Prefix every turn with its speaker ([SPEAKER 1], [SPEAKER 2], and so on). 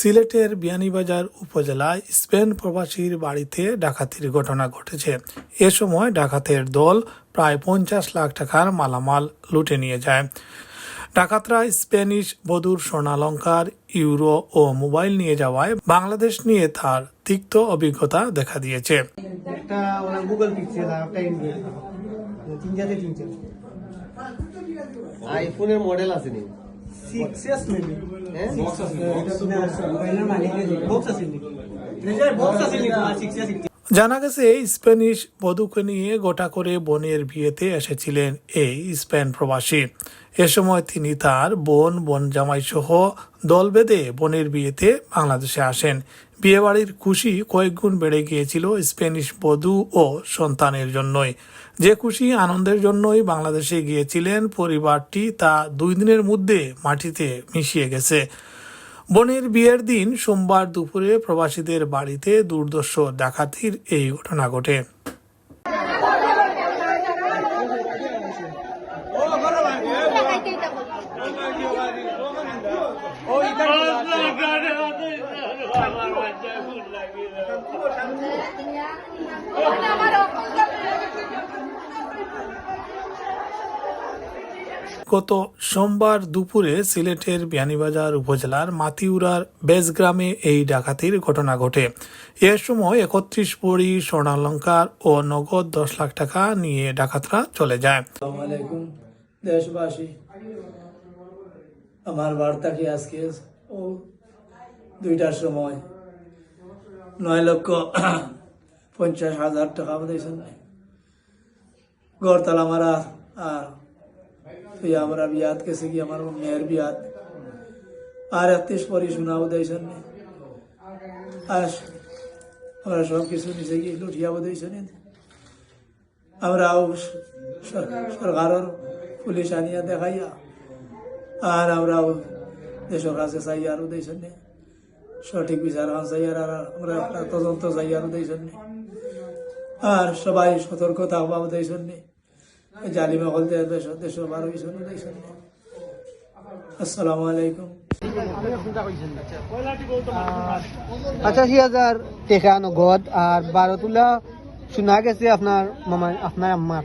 [SPEAKER 1] সিলেটের বিয়ানীবাজার উপজেলায় স্পেন প্রবাসীর বাড়িতে ডাকাতির ঘটনা ঘটেছে। এ সময় ডাকাতের দল প্রায় পঞ্চাশ লাখ টাকার মালামাল লুটে নিয়ে যায়। ডাকাতরা স্প্যানিশ বধুর স্বর্ণালঙ্কার ইউরো ও মোবাইল নিয়ে যাওয়ায় বাংলাদেশ নিয়ে তার তিক্ত অভিজ্ঞতা দেখা দিয়েছে।
[SPEAKER 2] আইফোনের মডেল আছে নি
[SPEAKER 3] সিক্স এস মেবি
[SPEAKER 2] হ্যাঁ
[SPEAKER 3] বক্স আছে নি বক্স আছে নি তোমার সিক্স এস
[SPEAKER 1] জানা গেছে, এই স্প্যানিশ বধূকে নিয়ে গোটা করে বোনের বিয়েতে এসেছিলেন এই স্পেন প্রবাসী। এ সময় তিনি তার বোন বোন জামাই সহ দল বেঁধে বোনের বিয়েতে বাংলাদেশে আসেন। বিয়েবাড়ির খুশি কয়েকগুণ বেড়ে গিয়েছিল স্প্যানিশ বধূ ও সন্তানের জন্যই। যে খুশি আনন্দের জন্যই বাংলাদেশে গিয়েছিলেন, পরিবারটি তা দুই দিনের মধ্যে মাটিতে মিশিয়ে গেছে। বোনের বিয়ের দিন সোমবার দুপুরে প্রবাসীদের বাড়িতে দুর্দর্শ ডাকাতির এই ঘটনা ঘটে। গত সোমবার দুপুরে সিলেটের বিয়ানীবাজার উপজেলার মাতিউরার বেজগ্রামে এই ডাকাতির ঘটনা ঘটে। এ সময় একত্রিশ বড়ি স্বর্ণালঙ্কার ও নগদ দশ লাখ টাকা নিয়ে ডাকাতরা চলে যায়।
[SPEAKER 4] দেশবাসী। আমার বার্তা কি আজকে? ও, দুইটার সময়। নয় লক্ষ পঞ্চাশ হাজার টাকা দিয়েছেন গড়তলা মারা আর তুই আমরা বিয়াত গেছে কি আমার মেয়ের বিয়াত আর একত্রিশ পরি শোনাও দিয়েছেন আর আমরা সব কিছু নিচে গিয়ে লুঠিয়াবো দিয়েছেন আমরাও সর- সরকারের পুলিশ আনিয়া দেখাইয়া আর আমরাও দেশের কাছে চাই আরো দিয়েছেন নি। সঠিক বিচার খান চাই আর আর আমরা একটা তদন্ত চাই আরো দিয়েছেন নি। আর সবাই সতর্ক থাকবাও দিয়েছেন নি। এই জালিমা দেশ দেশ বারো নি। আসসালামু আলাইকুম।
[SPEAKER 3] পঁচাশি হাজার টাকা নগদ আর বারো তুলা শোনা গেছে আপনার মামা আপনার আম্মার